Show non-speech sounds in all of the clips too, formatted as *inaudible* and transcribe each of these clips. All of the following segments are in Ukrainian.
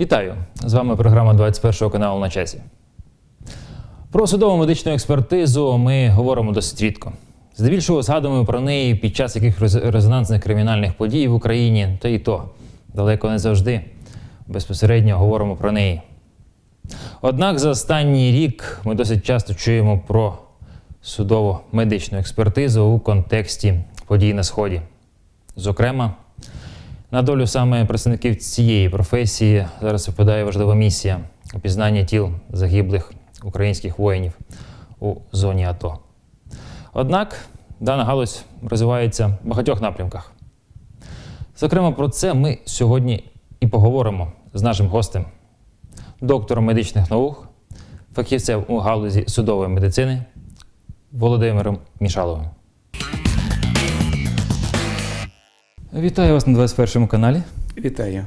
Вітаю! З вами програма 21 каналу на часі. Про судово медичну експертизу ми говоримо досить рідко. Здебільшого згадуємо про неї під час якихось резонансних кримінальних подій в Україні, та і то далеко не завжди безпосередньо говоримо про неї. Однак за останній рік ми досить часто чуємо про судово медичну експертизу у контексті подій на Сході. Зокрема, на долю саме представників цієї професії зараз випадає важлива місія опізнання тіл загиблих українських воїнів у зоні АТО. Однак дана галузь розвивається в багатьох напрямках. Зокрема, про це ми сьогодні і поговоримо з нашим гостем, доктором медичних наук, фахівцем у галузі судової медицини Володимиром Мішаловим. Вітаю вас на 21 каналі. Вітаю.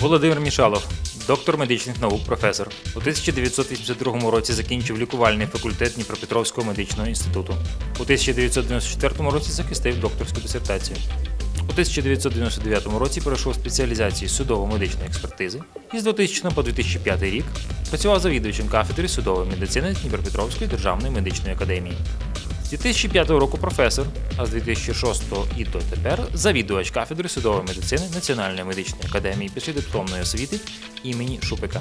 Володимир Мішалов, доктор медичних наук, професор. У 1982 році закінчив лікувальний факультет Дніпропетровського медичного інституту. У 1994 році захистив докторську дисертацію. У 1999 році пройшов спеціалізацію судово-медичної експертизи і з 2000 по 2005 рік працював завідувачем кафедри судової медицини Дніпропетровської державної медичної академії. З 2005 року професор, а з 2006 і дотепер завідувач кафедри судової медицини Національної медичної академії післядипломної освіти імені Шупика.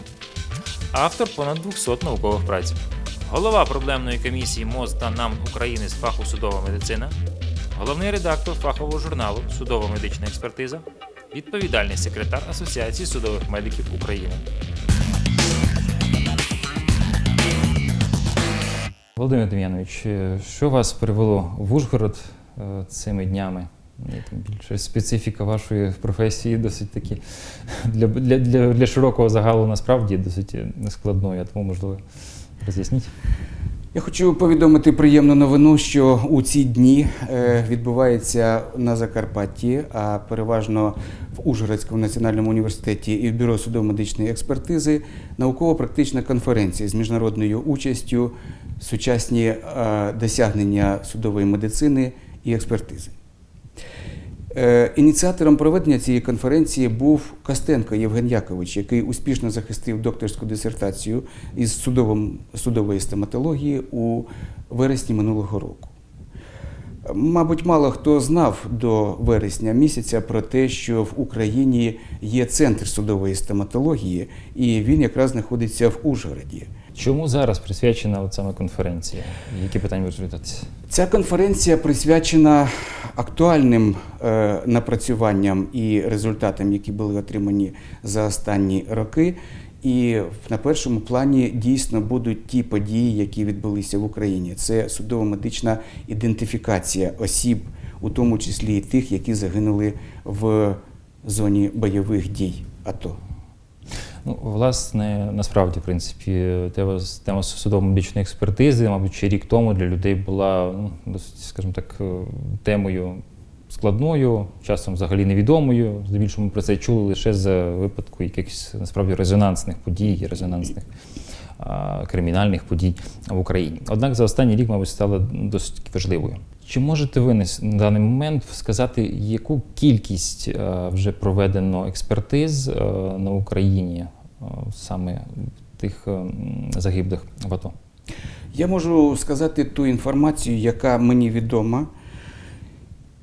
Автор понад 200 наукових праць. Голова проблемної комісії МОЗ та НАМ України з фаху судова медицина, головний редактор фахового журналу Судова медична експертиза, відповідальний секретар Асоціації судових медиків України. Володимир Дем'янович, е, що вас привело в Ужгород е, цими днями? Ну, тим Більше специфіка вашої професії досить таки для, для, для, для широкого загалу насправді досить нескладною, тому можливо роз'ясніть. Я хочу повідомити приємну новину, що у ці дні е, відбувається на Закарпатті, а переважно в Ужгородському національному університеті і в бюро судово-медичної експертизи науково-практична конференція з міжнародною участю сучасні е, досягнення судової медицини і експертизи. Е, Ініціатором проведення цієї конференції був Костенко Євген Якович, який успішно захистив докторську дисертацію із судовим, судової стоматології у вересні минулого року. Мабуть, мало хто знав до вересня місяця про те, що в Україні є центр судової стоматології, і він якраз знаходиться в Ужгороді. Чому зараз присвячена саме конференція? Які питання будуть розглядатися? Ця конференція присвячена актуальним е, напрацюванням і результатам, які були отримані за останні роки. І на першому плані дійсно будуть ті події, які відбулися в Україні. Це судово-медична ідентифікація осіб, у тому числі і тих, які загинули в зоні бойових дій АТО. Ну, власне, насправді, в принципі, тема, тема судово-медичної експертизи, мабуть, ще рік тому для людей була ну, досить, скажімо так, е, темою складною, часом взагалі невідомою. Здебільшого ми про це чули лише за випадку якихось насправді резонансних подій, резонансних а, кримінальних подій в Україні. Однак за останній рік, мабуть, стала досить важливою. Чи можете ви на даний момент сказати, яку кількість е, вже проведено експертиз е, на Україні саме тих е, загиблих в АТО? Я можу сказати ту інформацію, яка мені відома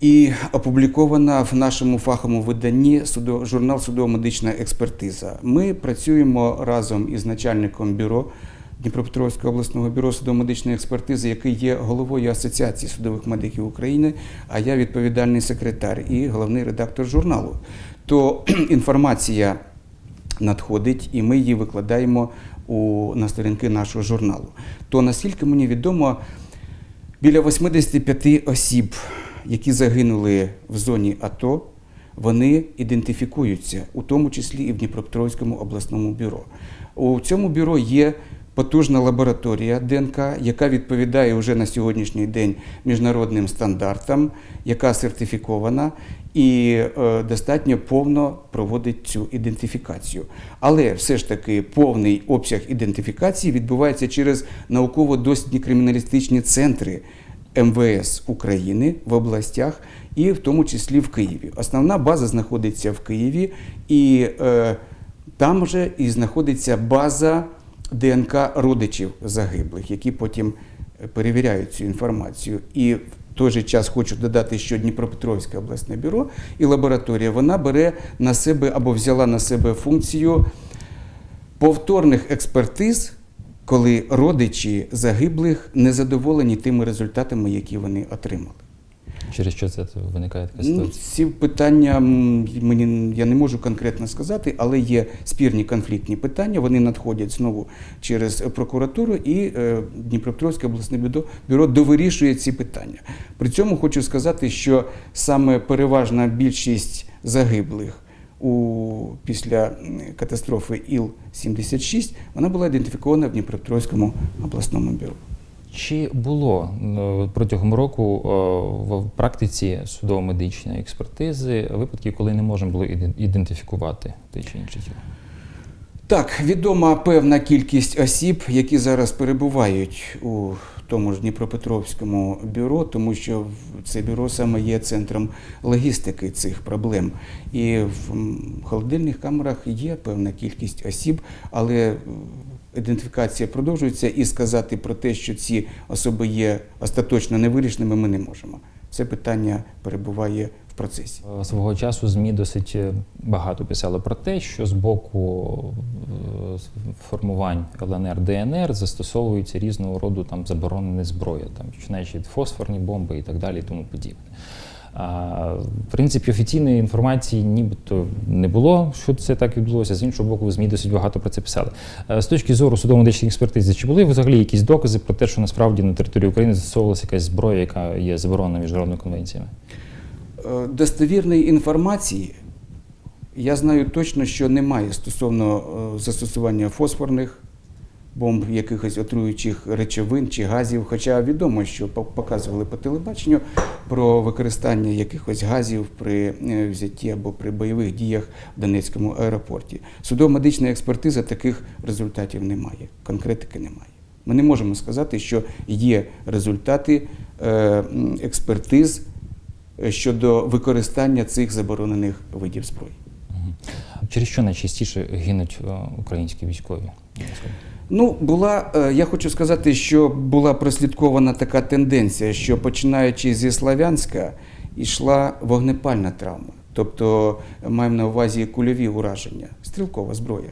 і опублікована в нашому фаховому виданні журнал Судово-медична експертиза. Ми працюємо разом із начальником бюро Дніпропетровського обласного бюро судово-медичної експертизи, який є головою Асоціації судових медиків України, а я відповідальний секретар і головний редактор журналу. То *clears throat* інформація надходить, і ми її викладаємо у, на сторінки нашого журналу. То наскільки мені відомо, біля 85 осіб, які загинули в зоні АТО, вони ідентифікуються, у тому числі і в Дніпропетровському обласному бюро. У цьому бюро є потужна лабораторія ДНК, яка відповідає вже на сьогоднішній день міжнародним стандартам, яка сертифікована і е, достатньо повно проводить цю ідентифікацію. Але все ж таки повний обсяг ідентифікації відбувається через науково-дослідні криміналістичні центри МВС України в областях і в тому числі в Києві. Основна база знаходиться в Києві, і е, там же і знаходиться база ДНК родичів загиблих, які потім е, перевіряють цю інформацію. І в той же час хочу додати, що Дніпропетровське обласне бюро і лабораторія вона бере на себе або взяла на себе функцію повторних експертиз, коли родичі загиблих не задоволені тими результатами, які вони отримали. Через що це виникає така Ну, ці питання мені я не можу конкретно сказати, але є спірні конфліктні питання. Вони надходять знову через прокуратуру, і е, Дніпропетровське обласне бюро, бюро довирішує ці питання. При цьому хочу сказати, що саме переважна більшість загиблих у після катастрофи Іл-76 вона була ідентифікована в Дніпропетровському обласному бюро. Чи було е, протягом року е, в практиці судово-медичної експертизи випадків, коли не можна було ідентифікувати те чи інше тіло? Так, відома певна кількість осіб, які зараз перебувають у тому ж Дніпропетровському бюро, тому що це бюро саме є центром логістики цих проблем. І в холодильних камерах є певна кількість осіб, але ідентифікація продовжується, і сказати про те, що ці особи є остаточно невирішеними, ми не можемо. Це питання перебуває в процесі. Е, Свого часу ЗМІ досить е, багато писали про те, що з боку е, формувань ЛНР ДНР застосовуються різного роду там заборонені зброї, там починаючи від фосфорні бомби і так далі, і тому подібне. В принципі, офіційної інформації нібито не було, що це так відбулося. З іншого боку, ЗМІ досить багато про це писали. Е, З точки зору судово-медичної експертизи, чи були взагалі якісь докази про те, що насправді на території України застосовувалася якась зброя, яка є заборонена міжнародними конвенціями? Е, Достовірної інформації я знаю точно, що немає стосовно е, застосування фосфорних бомб, якихось отруючих речовин чи газів. Хоча відомо, що показували по телебаченню про використання якихось газів при е, взятті або при бойових діях в Донецькому аеропорті. Судово-медична експертиза таких результатів немає, конкретики немає. Ми не можемо сказати, що є результати е, експертиз е, щодо використання цих заборонених видів зброї. Через що найчастіше гинуть українські військові? Ну, була, е, я хочу сказати, що була прослідкована така тенденція, що починаючи зі Славянська йшла вогнепальна травма. Тобто маємо на увазі кульові ураження, стрілкова зброя.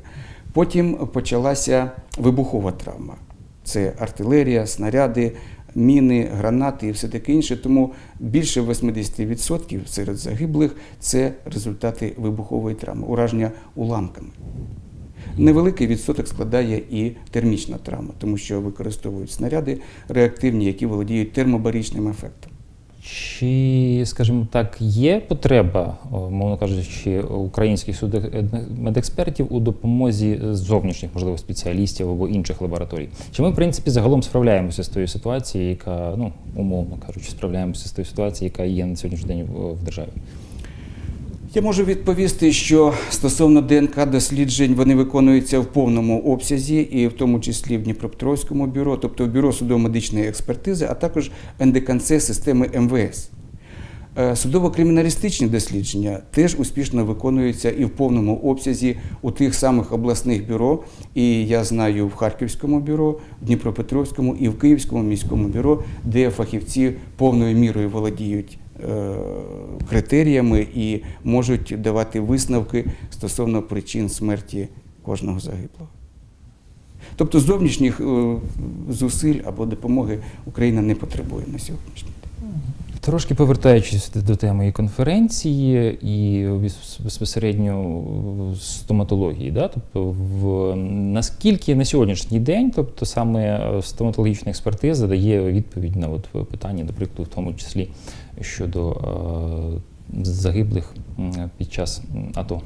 Потім почалася вибухова травма. Це артилерія, снаряди, міни, гранати і все таке інше. Тому більше 80% серед загиблих це результати вибухової травми, ураження уламками. Невеликий відсоток складає і термічна травма, тому що використовують снаряди реактивні, які володіють термобаричним ефектом. Чи, скажімо так, є потреба, мовно кажучи, українських судмедекспертів у допомозі зовнішніх, можливо, спеціалістів або інших лабораторій? Чи ми, в принципі, загалом справляємося з тою ситуацією, яка, ну, умовно кажучи, справляємося з тою ситуацією, яка є на сьогоднішній день в державі? Я можу відповісти, що стосовно ДНК досліджень вони виконуються в повному обсязі, і в тому числі в Дніпропетровському бюро, тобто в бюро судово-медичної експертизи, а також НДКНЦ системи МВС. Е, Судово-криміналістичні дослідження теж успішно виконуються і в повному обсязі у тих самих обласних бюро. І я знаю в Харківському бюро, в Дніпропетровському і в Київському міському бюро, де фахівці повною мірою володіють критеріями і можуть давати висновки стосовно причин смерті кожного загиблого. Тобто зовнішніх е, зусиль або допомоги Україна не потребує на сьогоднішній день. Трошки повертаючись до теми і конференції і безпосередньо стоматології, да? тобто в, наскільки на сьогоднішній день, тобто саме стоматологічна експертиза дає відповідь на от питання, до прикладу, в тому числі щодо е, загиблих під час АТО.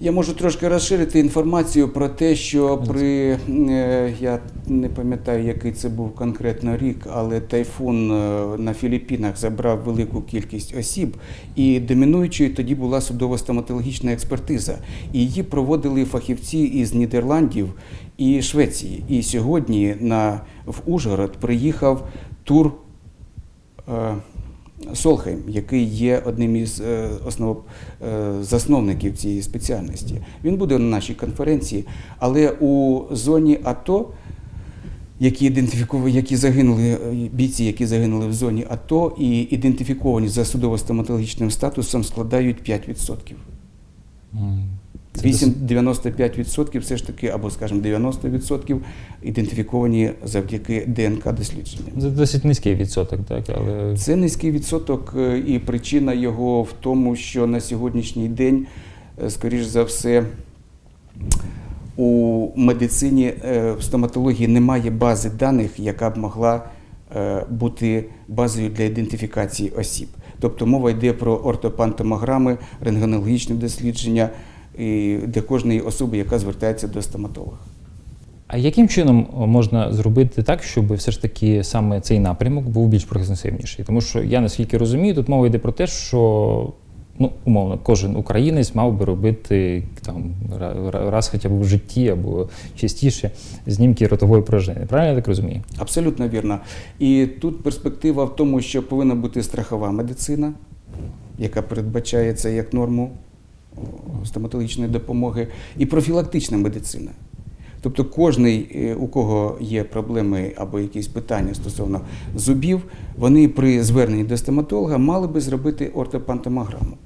Я можу трошки розширити інформацію про те, що при е, я не пам'ятаю, який це був конкретно рік, але тайфун е, на Філіппінах забрав велику кількість осіб, і домінуючою тоді була судово-стоматологічна експертиза. І її проводили фахівці із Нідерландів і Швеції. І сьогодні на в Ужгород приїхав тур. Е, Солхейм, який є одним із е, основ е, засновників цієї спеціальності. Він буде на нашій конференції, але у зоні АТО які ідентифіковані, які загинули бійці, які загинули в зоні АТО і ідентифіковані за судово-стоматологічним статусом, складають 5%. М, це 8, 95% все ж таки, або скажімо, 90% ідентифіковані завдяки ДНК дослідженням. Це досить низький відсоток, так, але Це низький відсоток, е, і причина його в тому, що на сьогоднішній день, е, скоріш за все, у медицині е, в стоматології немає бази даних, яка б могла бути базою для ідентифікації осіб. Тобто мова йде про ортопантомограми, рентгенологічні дослідження і для кожної особи, яка звертається до стоматолога. А яким чином можна зробити так, щоб все ж таки саме цей напрямок був більш прогресивніший? Тому що я наскільки розумію, тут мова йде про те, що ну, умовно, кожен українець мав би робити там ра- ра- раз хоча б в житті або частіше знімки ротової порожнини. Правильно я так розумію? Абсолютно вірно. І тут перспектива в тому, що повинна бути страхова медицина, яка передбачає це як норму стоматологічної допомоги, і профілактична медицина. Тобто кожний, е, у кого є проблеми або якісь питання стосовно зубів, вони при зверненні до стоматолога мали би зробити ортопантомограму.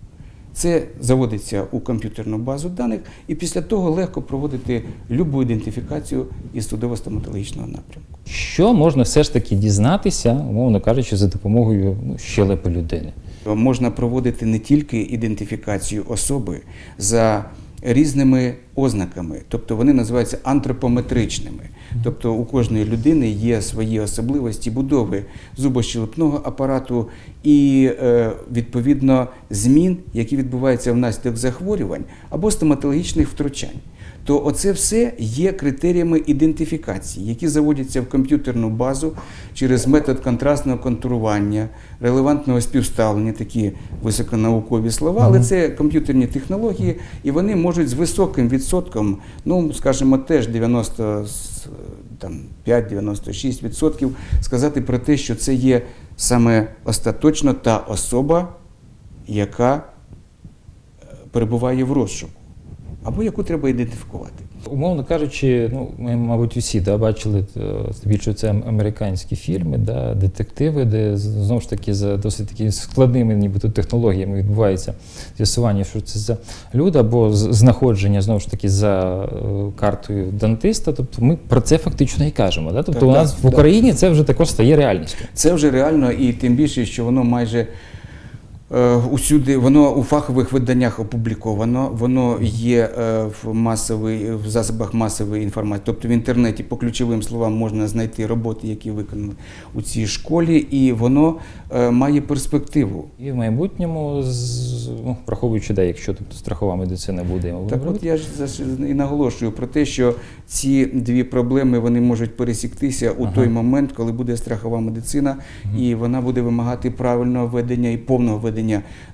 Це заводиться у комп'ютерну базу даних, і після того легко проводити любу ідентифікацію із судово-стоматологічного напрямку. Що можна все ж таки дізнатися, умовно кажучи, за допомогою ну, щелепи людини? Можна проводити не тільки ідентифікацію особи за різними ознаками, тобто вони називаються антропометричними. Тобто у кожної людини є свої особливості будови зубощелепного апарату і е, відповідно змін, які відбуваються внаслідок захворювань або стоматологічних втручань. То оце все є критеріями ідентифікації, які заводяться в комп'ютерну базу через метод контрастного контурування, релевантного співставлення, такі високонаукові слова, але це комп'ютерні технології, і вони можуть з високим відсотком, ну скажімо, теж 90 там 5-96 відсотків сказати про те, що це є саме остаточно та особа, яка е, перебуває в розшуку, або яку треба ідентифікувати. Умовно кажучи, ну ми, мабуть, усі да, бачили е, здебільшого це американські фільми, да, детективи, де знову ж таки за досить таки складними нібито технологіями відбувається з'ясування, що це за люди, або знаходження знову ж таки за е, картою дантиста. Тобто ми про це фактично і кажемо. Да? Тобто Так, у нас так, в так. Україні це вже також стає реальністю. Це вже реально, і тим більше, що воно майже усюди, воно у фахових виданнях опубліковано, воно є е, в масовий, в засобах масової інформації. Тобто в інтернеті по ключовим словам можна знайти роботи, які виконали у цій школі, і воно е, має перспективу. І в майбутньому, ну, враховуючи, да, якщо тобто, страхова медицина буде Так от я ж і наголошую про те, що ці дві проблеми вони можуть пересіктися у Ага. той момент, коли буде страхова медицина, і вона буде вимагати правильного ведення і повного ведення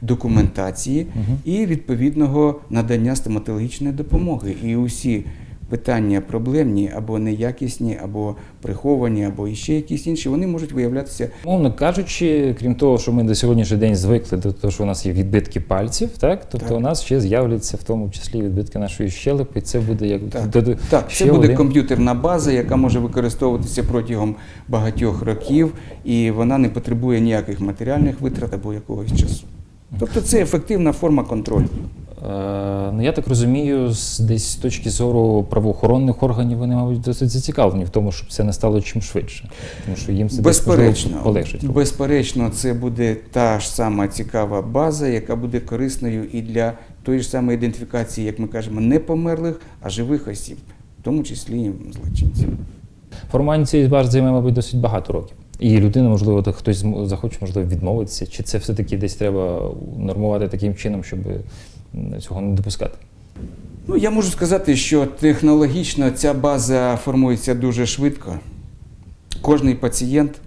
документації Мгм. і відповідного надання стоматологічної допомоги. І усі питання проблемні або неякісні, або приховані, або іще якісь інші, вони можуть виявлятися Мовно кажучи, крім того, що ми до сьогоднішній день звикли до того, що у нас є відбитки пальців, так тобто Так. у нас ще з'являться в тому числі відбитки нашої щелепи. і Це буде як Так, до- до- так ще це буде один- комп'ютерна база, яка може використовуватися протягом багатьох років, і вона не потребує ніяких матеріальних витрат або якогось часу. Тобто це ефективна форма контролю. Е, ну я так розумію, з десь з точки зору правоохоронних органів вони, мабуть, досить зацікавлені в тому, щоб це не стало чим швидше, тому що їм це десь, Безперечно, полегшить. безперечно, це буде та ж сама цікава база, яка буде корисною і для тої ж самої ідентифікації, як ми кажемо, не померлих, а живих осіб, в тому числі і злочинців. Формування цієї бази займе, мабуть, досить багато років. І людина, можливо, так хтось захоче, можливо, відмовитися, чи це все-таки десь треба нормувати таким чином, щоб цього не допускати. Ну, я можу сказати, що технологічно ця база формується дуже швидко. Кожний пацієнт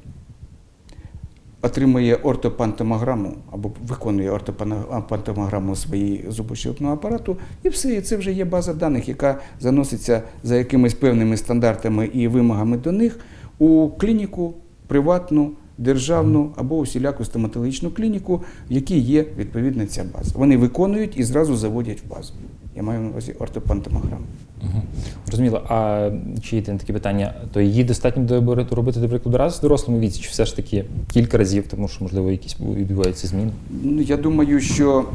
отримує ортопантомограму або виконує ортопантомограму своєї зубочерепного апарату, і все, і це вже є база даних, яка заноситься за якимись певними стандартами і вимогами до них у клініку приватну державну або усіляку стоматологічну клініку, в якій є відповідна ця база. Вони виконують і зразу заводять в базу. Я маю на увазі ортопантомограму. Угу. Зрозуміло. А чи є таке питання? То її достатньо до- робити, до прикладу, раз в дорослому віці, чи все ж таки кілька разів, тому що, можливо, якісь відбуваються зміни? Ну, я думаю, що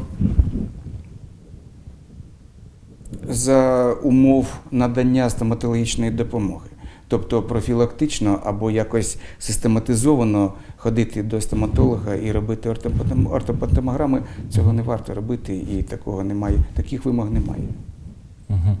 за умов надання стоматологічної допомоги, тобто профілактично або якось систематизовано ходити до стоматолога і робити ортопатом- ортопатомограми, цього не варто робити, і такого немає, таких вимог немає. Угу.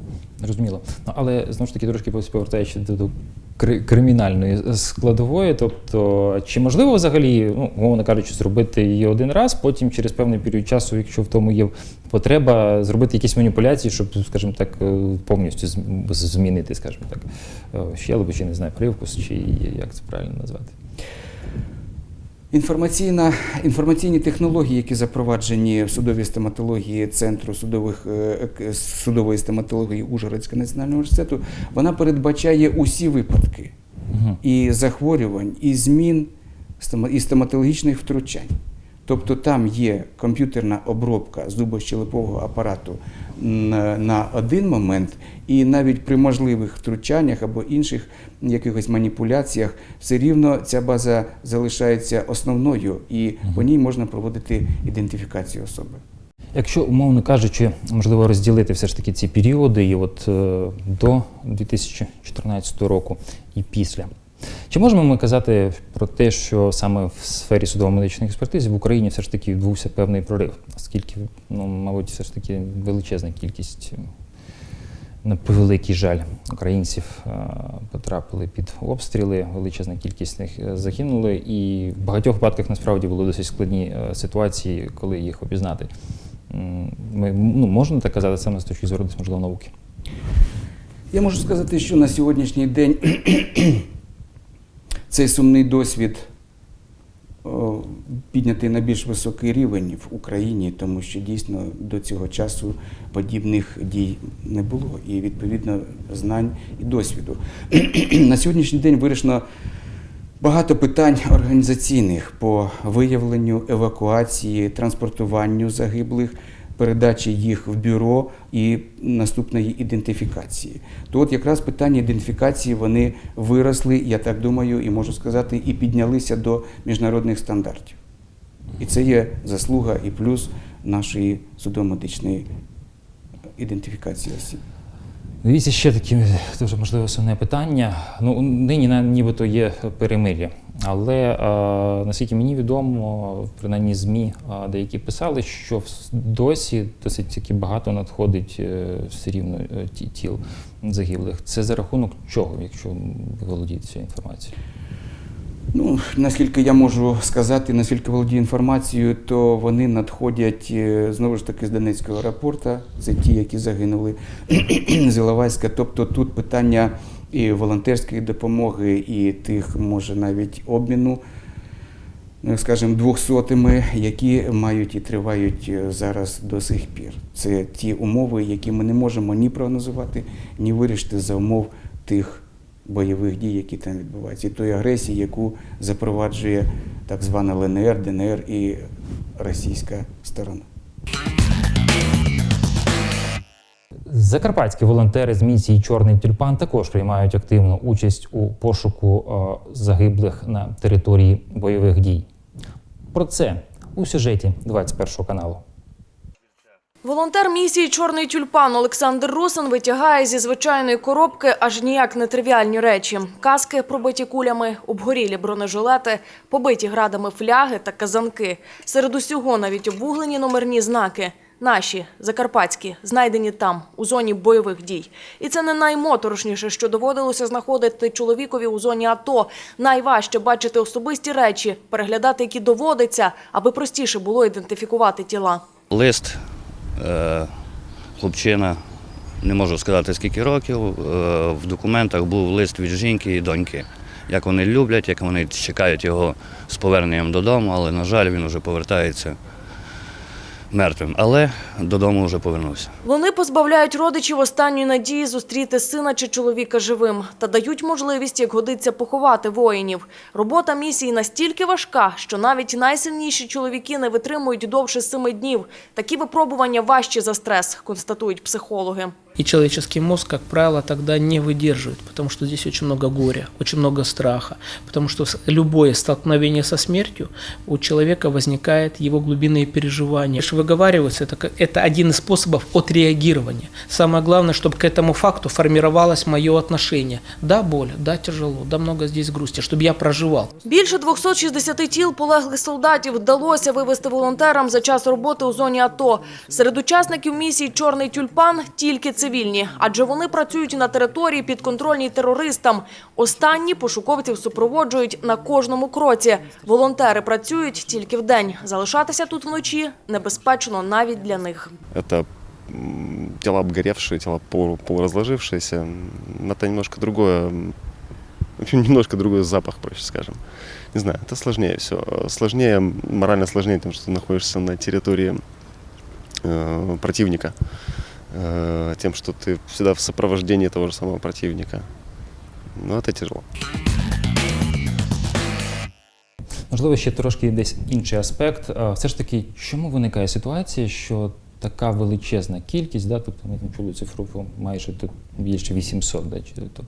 Розуміло. Ну, але знову ж таки, трошки повертаючи до, до кримінальної складової, тобто, чи можливо взагалі, ну, умовно кажучи, зробити її один раз, потім через певний період часу, якщо в тому є потреба, зробити якісь маніпуляції, щоб, скажімо так, е, повністю змінити, скажімо так, е, щелепу, чи не знаю, привкус, чи як це правильно назвати. Інформаційна, інформаційні технології, які запроваджені в судовій стоматології Центру судових, е, судової стоматології Ужгородського національного університету, вона передбачає усі випадки і захворювань, і змін, і стоматологічних втручань. Тобто там є комп'ютерна обробка зубощелепового апарату на, на один момент, і навіть при можливих втручаннях або інших якихось маніпуляціях, все рівно ця база залишається основною, і по ній можна проводити ідентифікацію особи. Якщо, умовно кажучи, можливо розділити все ж таки ці періоди, і от е, до 2014 року і після. Чи можемо ми казати про те, що саме в сфері судово-медичної експертизи в Україні все ж таки відбувся певний прорив, оскільки, ну, мабуть, все ж таки величезна кількість, на превеликий жаль, українців потрапили під обстріли, величезна кількість них е, загинули, і в багатьох випадках насправді були досить складні е, ситуації, коли їх обізнати. Ми ну, можна так казати саме з точки зору можливо науки. Я можу сказати, що на сьогоднішній день цей сумний досвід піднятий на більш високий рівень в Україні, тому що дійсно до цього часу подібних дій не було, і відповідно знань і досвіду. *clears throat* на сьогоднішній день вирішено багато питань організаційних по виявленню, евакуації, транспортуванню загиблих передачі їх в бюро і наступної ідентифікації. То от якраз питання ідентифікації вони виросли, я так думаю, і можу сказати, і піднялися до міжнародних стандартів. І це є заслуга і плюс нашої судово-медичної ідентифікації осіб. Дивіться, ще таке дуже можливо сумне питання. Ну, нині нібито є перемир'я. Але е, наскільки мені відомо, принаймні ЗМІ е, деякі писали, що досі досить таки багато надходить е, все рівно тіл загиблих. Це за рахунок чого, якщо ви володієте цією інформацією? Ну, наскільки я можу сказати, наскільки володію інформацією, то вони надходять знову ж таки з Донецького аеропорта. Це ті, які загинули *clears throat* з Іловайська. Тобто тут питання і волонтерської допомоги, і тих, може, навіть обміну, ну, скажімо, двохсотими, які мають і тривають е, зараз до сих пір. Це ті умови, які ми не можемо ні прогнозувати, ні вирішити за умов тих бойових дій, які там відбуваються, і тої агресії, яку запроваджує так звана ЛНР, ДНР і російська сторона. Закарпатські волонтери з місії Чорний тюльпан також приймають активну участь у пошуку е, загиблих на території бойових дій. Про це у сюжеті 21 каналу. Волонтер місії Чорний тюльпан Олександр Русин витягає зі звичайної коробки аж ніяк нетривіальні речі: каски, пробиті кулями, обгорілі бронежилети, побиті градами фляги та казанки. Серед усього навіть обвуглені номерні знаки. Наші закарпатські, знайдені там, у зоні бойових дій. І це не наймоторошніше, що доводилося знаходити чоловікові у зоні АТО. Найважче бачити особисті речі, переглядати, які доводиться, аби простіше було ідентифікувати тіла. Лист, е, хлопчина, не можу сказати скільки років. е, В документах був лист від жінки і доньки. Як вони люблять, як вони чекають його з поверненням додому, але, на жаль, він вже повертається мертвим, але додому вже повернувся. Вони позбавляють родичів останньої надії зустріти сина чи чоловіка живим та дають можливість, як годиться, поховати воїнів. Робота місії настільки важка, що навіть найсильніші чоловіки не витримують довше семи днів. Такі випробування важчі за стрес, констатують психологи. И человеческий мозг, как правило, тогда не выдерживает, потому что здесь очень много горя, очень много страха, потому что любое столкновение со смертью у человека возникает его глубинные переживания. Лишь Выговариваться это, как- это один из способов отреагирования. Самое главное, чтобы к этому факту формировалось мое отношение. Да, боль, да, тяжело, да, много здесь грусти, чтобы я проживал. Більше 260 тіл полеглих солдатів вдалося вивезти волонтерам за час роботи у зоні АТО. Серед учасників місії Чорний тюльпан тільки цивільні, адже вони працюють на території підконтрольній терористам. Останні пошуковців супроводжують на кожному кроці. Волонтери працюють тільки вдень. Залишатися тут вночі небезпечно Навіть для них. Это тела обгоревшие, полу- полуразложившиеся. Это немножко другое, *laughs* немножко другой запах, проще скажем. Не знаю, это сложнее все. Сложнее, морально сложнее, тем, что ты находишься на территории э, противника. Э, тем, что ты всегда в сопровождении того же самого противника. Но это тяжело. Можливо, ще трошки десь інший аспект. Все ж таки, чому виникає ситуація, що така величезна кількість, да, тобто ми чули цифру майже більше 800, да, чи- тобто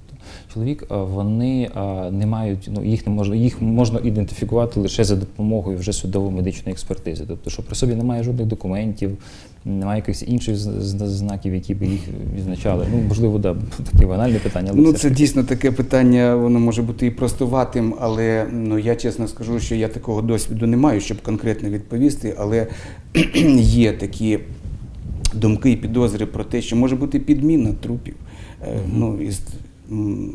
чоловік, вони а, не мають, ну їх не можна, їх можна ідентифікувати лише за допомогою вже судово-медичної експертизи. Тобто, що при собі немає жодних документів, немає якихось інших знаків, які б їх відзначали. Ну, можливо, да, таке банальне питання, але Ну, це дійсно таке питання, воно може бути і простуватим, але ну, я чесно скажу, що я такого досвіду не маю, щоб конкретно відповісти, але *clears throat* є такі думки і підозри про те, що може бути підміна трупів. Е, Ну, із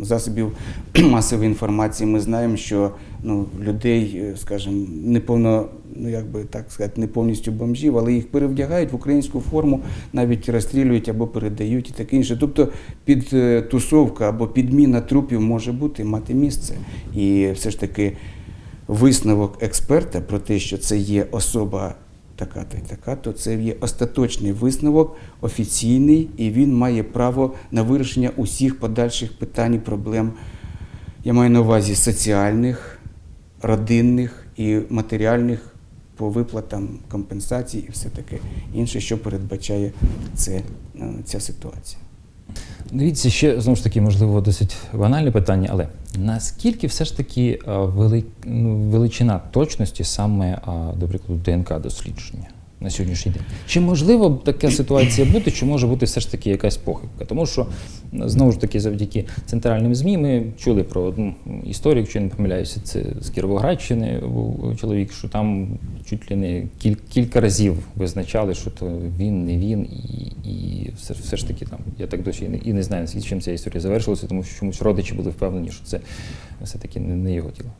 засобів *clears throat* масової інформації ми знаємо, що ну, людей, е, скажімо, неповно, ну як би так сказати, не повністю бомжів, але їх перевдягають в українську форму, навіть розстрілюють або передають і таке інше. Тобто підтусовка або підміна трупів може бути, мати місце. І все ж таки висновок експерта про те, що це є особа така то і така, то це є остаточний висновок, офіційний, і він має право на вирішення усіх подальших питань і проблем. Я маю на увазі соціальних, родинних і матеріальних по виплатам компенсацій і все таке інше, що передбачає це, е, ця ситуація. Дивіться, ще знову ж таки, можливо, досить банальне питання, але наскільки все ж таки а, вели, ну, величина точності саме, до прикладу, ДНК дослідження на сьогоднішній день? Чи можливо така ситуація бути, чи може бути все ж таки якась похибка? Тому що знову ж таки, завдяки центральним ЗМІ ми чули про одну історію, якщо я не помиляюся, це з Кіровоградщини був чоловік, що там чуть ли не кіль, кілька разів визначали, що то він, не він, і, і все, все ж таки там, я так досі і не, і не знаю, наскільки чим ця історія завершилася, тому що чомусь родичі були впевнені, що це все-таки не, не його тіло.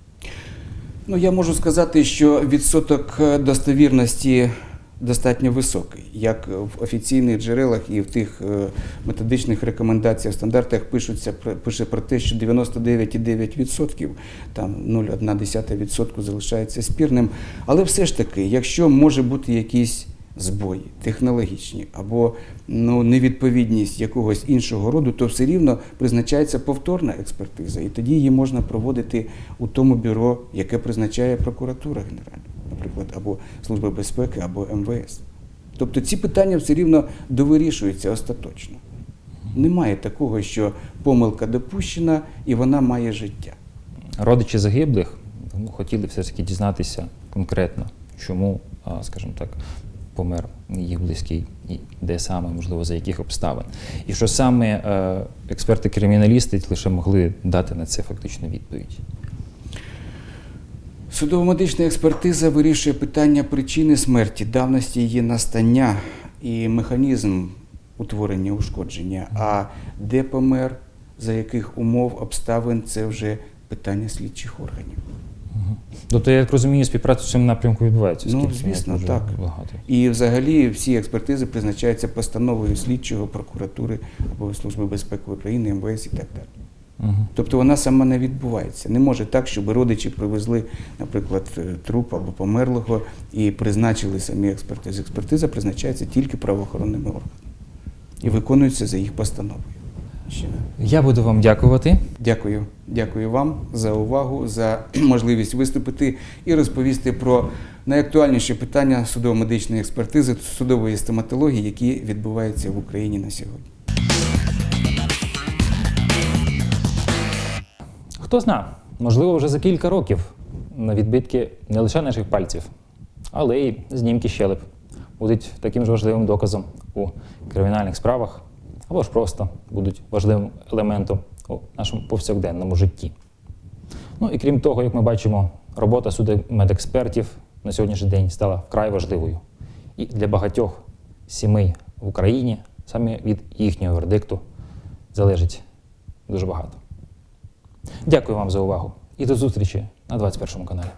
Ну, я можу сказати, що відсоток е, достовірності достатньо високий. Як в офіційних джерелах і в тих е, методичних рекомендаціях, стандартах пишуться пише про те, що 99,9%, там 0,1% залишається спірним. Але все ж таки, якщо може бути якісь збої технологічні або ну, невідповідність якогось іншого роду, то все рівно призначається повторна експертиза, і тоді її можна проводити у тому бюро, яке призначає прокуратура генеральна, наприклад, або Служба безпеки, або МВС. Тобто ці питання все рівно довирішуються остаточно. Немає такого, що помилка допущена і вона має життя. Родичі загиблих ну, хотіли все ж таки дізнатися конкретно, чому, скажімо так, помер їх близький, і де саме, можливо, за яких обставин. І що саме е, експерти-криміналісти лише могли дати на це фактично відповідь. Судово-медична експертиза вирішує питання причини смерті, давності її настання і механізм утворення ушкодження. А де помер, за яких умов, обставин це вже питання слідчих органів. Тобто, я так розумію, співпраця в цьому напрямку відбувається. Ну, звісно, так. Багато. І взагалі всі експертизи призначаються постановою слідчого, прокуратури або Служби безпеки України, МВС і так далі. Тобто вона сама не відбувається. Не може так, щоб родичі привезли, наприклад, е, труп або померлого і призначили самі експертизи. Експертиза призначається тільки правоохоронними органами і виконується за їх постановою. Я буду вам дякувати. Дякую, дякую вам за увагу, за можливість виступити і розповісти про найактуальніші питання судово-медичної експертизи, судової стоматології, які відбуваються в Україні на сьогодні. Хто зна, можливо, вже за кілька років на відбитки не лише наших пальців, але й знімки щелеп будуть таким ж важливим доказом у кримінальних справах, або ж просто будуть важливим елементом у нашому повсякденному житті. Ну і крім того, як ми бачимо, робота судмедекспертів на сьогоднішній день стала вкрай важливою. І для багатьох сімей в Україні саме від їхнього вердикту залежить дуже багато. Дякую вам за увагу і до зустрічі на 21 каналі.